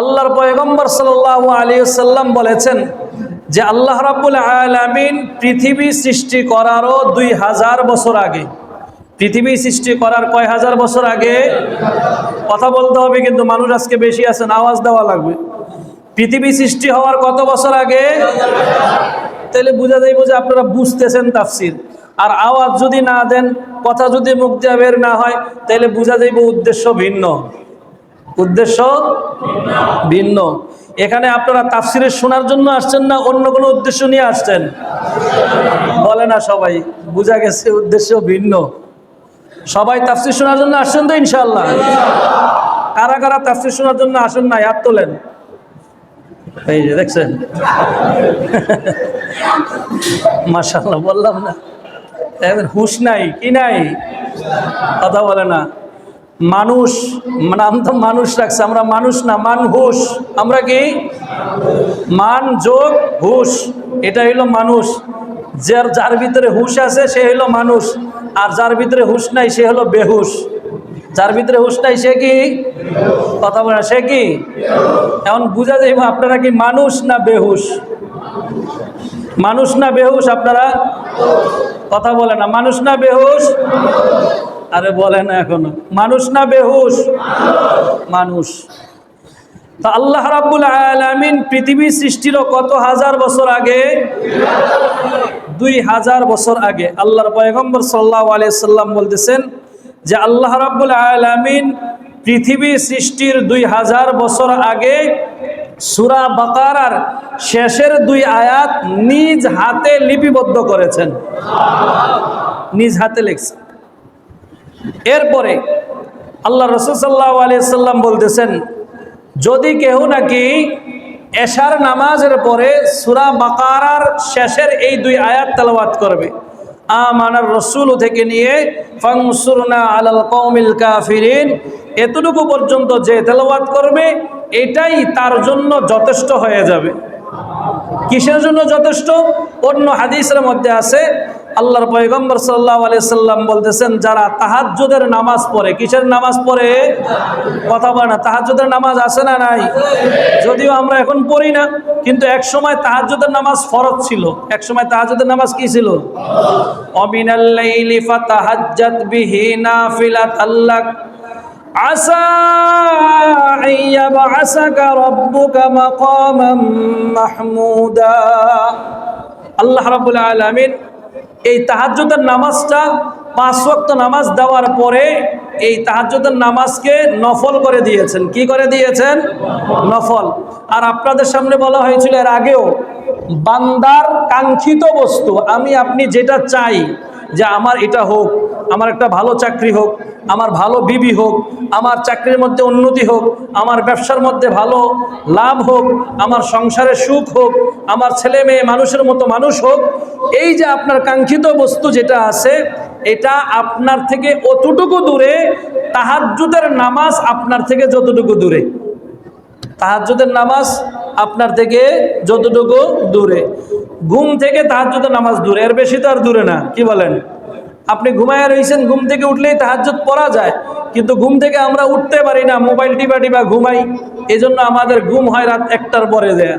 আল্লাহর পয়গম্বর সাল্লাহ আলী সাল্লাম বলেছেন যে আল্লাহ রাবুল আলামিন পৃথিবী সৃষ্টি করারও দুই হাজার বছর আগে, পৃথিবী সৃষ্টি করার কয় হাজার বছর আগে? কথা বলতে হবে কিন্তু মানুষ আজকে বেশি আছেন আওয়াজ দেওয়া লাগবে। পৃথিবী সৃষ্টি হওয়ার কত বছর আগে? তাহলে বোঝা যাইব যে আপনারা বুঝতেছেন তাফসির। আর আওয়াজ যদি না দেন, কথা যদি মুখ দিয়ে বের না হয় তাহলে বোঝা যাইব উদ্দেশ্য ভিন্ন। উদ্দেশ্য ভিন্ন। এখানে আপনারা তাফসিরের শোনার জন্য আসছেন না, অন্য কোনো উদ্দেশ্য নিয়ে আসছেন? বলে না সবাই, বোঝা গেছে উদ্দেশ্য ভিন্ন। সবাই তাফসির শোনার জন্য আসছেন তো ইনশাল্লাহ কারা কারা তাফসির শোনার জন্য আসেন না হাত তোলেন। এই যে দেখছেন? মাশাল্লাহ বললাম না। হুশ নাই, কি নাই? কথা বলে না। মানুষ নাম তো মানুষ রাখছে, আমরা মানুষ না, মান হুশ। আমরা কি? মান, যোগ, হুশ। এটা হইল মানুষ। যার যার ভিতরে হুশ আছে, সে হইল মানুষ। আর যার ভিতরে হুশ নাই, সে হলো বেহুশ। যার ভিতরে হুশ নাই, সে কি? কথা বলে সে কি? এখন বুঝা যাইব আপনারা কি মানুষ না বেহুশ? মানুষ না বেহুশ আপনারা? কথা বলে না, মানুষ না বেহুশ? আরে বলে না এখনও। মানুষ না বেহুশ? মানুষ। তা আল্লাহ রাব্বুল আলামিন পৃথিবী সৃষ্টিরও কত হাজার বছর আগে? দুই হাজার বছর আগে। আল্লাহর পয়গম্বর আলাইহি সাল্লাম বলতেছেন যে আল্লাহ রাব্বুল আলামিন পৃথিবী সৃষ্টির দুই হাজার বছর আগে সুরা বাকারার শেষের দুই আয়াত নিজ হাতে লিপিবদ্ধ করেছেন। নিজ হাতে লিখছেন। এরপরে আল্লাহ রসুল সাল্লাহ আলিয়াল্লাম বলতেছেন, যদি কেউ নাকি এশার নামাজের পরে সুরা বাকারার শেষের এই দুই আয়াত তেলাওয়াত করবে, আমানার রসুল থেকে নিয়ে ফাংসুরনা আলাল কৌমিল কাফিরিন, এতটুকু পর্যন্ত যে তেলাওয়াত করবে, এটাই তার জন্য যথেষ্ট হয়ে যাবে। কিসের জন্য যথেষ্ট? অন্য হাদিসের মধ্যে আছে আল্লাহর পয়গম্বর সাল্লাহ সাল্লাম বলতেছেন যারা তাহাজ্জুদের নামাজ পড়ে কিসের নামাজ পড়ে কথা বলে না তাহাজ্জুদের নামাজ আছে না নাই যদিও আমরা এখন পড়ি না কিন্তু এক সময় তাহাজ্জুদের নামাজ ফরজ ছিল এক সময় তাহাজ্জুদের নামাজ কি ছিল অমিনাল্লাইলি ফাতাহাজ্জাত বিহি নাফিলাতাল্লাক عسى أن يبعثك ربك مقاما محمودا আল্লাহ রাবুল আলমিন এই তাহাজ্জুদের নামাজটা পাঁচ ওয়াক্ত নামাজ দেওয়ার পরে এই তাহাজ্জুদের নামাজকে নফল করে দিয়েছেন। কি করে দিয়েছেন? নফল। আর আপনাদের সামনে বলা হয়েছিল এর আগেও, বান্দার কাঙ্ক্ষিত বস্তু, আমি, আপনি যেটা চাই যে আমার এটা হোক। আমার একটা ভালো চাকরি হোক, আমার ভালো বিবি হোক, আমার চাকরির মধ্যে উন্নতি হোক, আমার ব্যবসার মধ্যে ভালো লাভ হোক, আমার সংসারে সুখ হোক, আমার ছেলে মেয়ে মানুষের মতো মানুষ হোক, এই যে আপনার কাঙ্ক্ষিত বস্তু যেটা আছে, এটা আপনার থেকে অতটুকু দূরে, তাহাজ্জুদের নামাজ আপনার থেকে যতটুকু দূরে। তাহাজ্জুদের নামাজ আপনার থেকে যতটুকু দূরে। ঘুম থেকে তাহাজ্জুদের নামাজ দূরে, এর বেশি তো আর দূরে না, কি বলেন? আপনি ঘুমায় রয়েছেন ঘুম থেকে উঠলেই তাহাজ্জুদ পড়া যায়, কিন্তু ঘুম থেকে আমরা উঠতে পারি না, মোবাইল টিপা টিপা ঘুমাই, এজন্য আমাদের ঘুম হয় রাত একটার পরে দেয়া।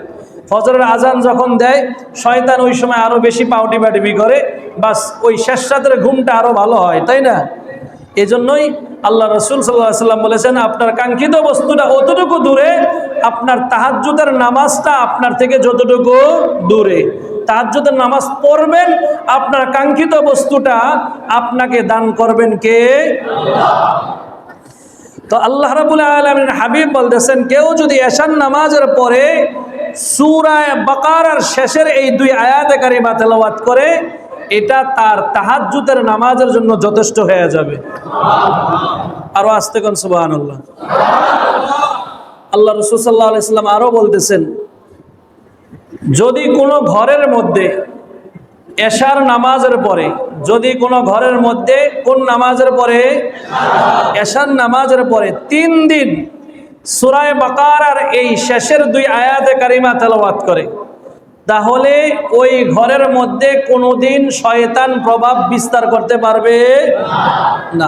ফজরের আজান যখন দেয়, শয়তান ওই সময় আরও বেশি পাউটি বাটিবি করে, বাস ওই শেষ রাতের ঘুমটা আরও ভালো হয়, তাই না? এজন্যই আল্লাহ রসুল সাল্লাহ সাল্লাম বলেছেন, আপনার কাঙ্ক্ষিত বস্তুটা অতটুকু দূরে, আপনার তাহাজ্জুদের নামাজটা আপনার থেকে যতটুকু দূরে। তাহাজ্জুদের নামাজ পড়বেন, আপনার কাঙ্ক্ষিত বস্তুটা আপনাকে দান করবেন কে? তো আল্লাহ রাবুল আলমিন হাবিব বলতেছেন, কেউ যদি এশান নামাজের পরে সুরায় বাকারার শেষের এই দুই আয়াতে কারিমা তেলাওয়াত করে, এটা তার তাহাজ্জুদের নামাজের জন্য যথেষ্ট হয়ে যাবে। আরও আসতে কোন সুবাহান আল্লাহ আল্লাহ রসুল সাল্লাহ আলাইসাল্লাম আরও বলতেছেন যদি কোনো ঘরের মধ্যে এশার নামাজের পরে, যদি কোনো ঘরের মধ্যে কোন নামাজের পরে? এশার নামাজের পরে তিন দিন সুরায় বাকার আর এই শেষের দুই আয়াতে কারিমা তেলাওয়াত করে, তাহলে ওই ঘরের মধ্যে কোনোদিন শয়তান প্রভাব বিস্তার করতে পারবে না।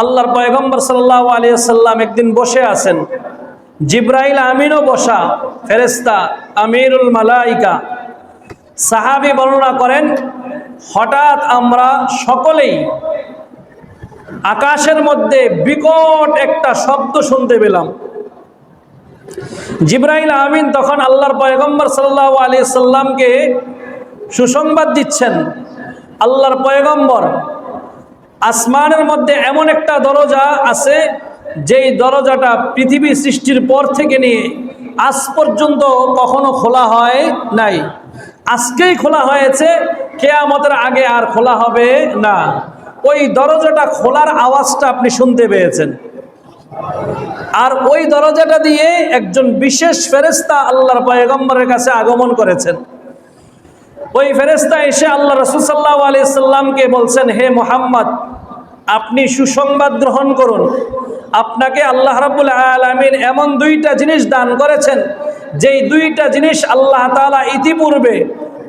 আল্লাহর পয়গম্বর সাল্লাহ আলিয়া সাল্লাম একদিন বসে আছেন। জিব্রাইল আমিনও বসা ফেরেস্তা আমিরুল মালাইকা। সাহাবি বর্ণনা করেন, হঠাৎ আমরা সকলেই আকাশের মধ্যে বিকট একটা শব্দ শুনতে পেলাম। জিব্রাইল আমিন তখন আল্লাহর পয়গম্বর সাল্লাহ আলি সাল্লামকে সুসংবাদ দিচ্ছেন। আল্লাহর পয়গম্বর, আসমানের মধ্যে এমন একটা দরজা আছে যেই দরজাটা পৃথিবী সৃষ্টির পর থেকে নিয়ে আজ পর্যন্ত কখনো খোলা হয় নাই। আজকেই খোলা হয়েছে, কেয়ামতের আগে আর খোলা হবে না। ওই দরজাটা খোলার আওয়াজটা আপনি শুনতে পেয়েছেন। আর ওই দরজাটা দিয়ে একজন বিশেষ ফেরেস্তা আল্লাহর পয়গম্বরের কাছে আগমন করেছেন। ওই ফেরেস্তা এসে আল্লাহ রসুল সাল্লাহ বলছেন, হে মোহাম্মদ আপনি সুসংবাদ গ্রহণ করুন। আপনাকে আল্লাহ রাবুল আলমিন এমন দুইটা জিনিস দান করেছেন, যেই দুইটা জিনিস আল্লাহ তালা ইতিপূর্বে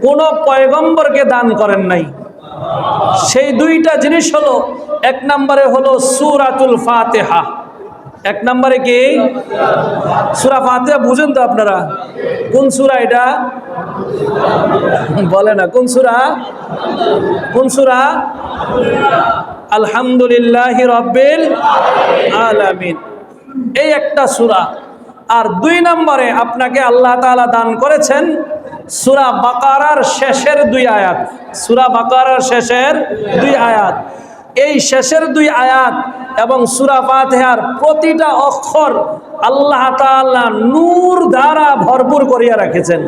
কোনো পয়গম্বরকে দান করেন নাই। সেই দুইটা জিনিস হলো, এক নম্বরে হলো সুরাতুল ফাতেহা। এক নম্বরে কি? সুরা ফাতেহা বুঝেন তো আপনারা। কোন সুরা এটা? বলে না, কোন সুরা? কোন সুরা? আলহামদুলিল্লাহ রব্বিল আলামিন। এই একটা সুরা। আর দুই নম্বরে আপনাকে আল্লাহ তাআলা দান করেছেন সুরা বাকারার শেষের দুই আয়াত। সুরা বাকারার শেষের দুই আয়াত। এই শেষের দুই আয়াত এবং সুরা ফাতেহার প্রতিটা অক্ষর আল্লাহ তাআলা নূর দ্বারা ভরপুর করিয়া রেখেছেন।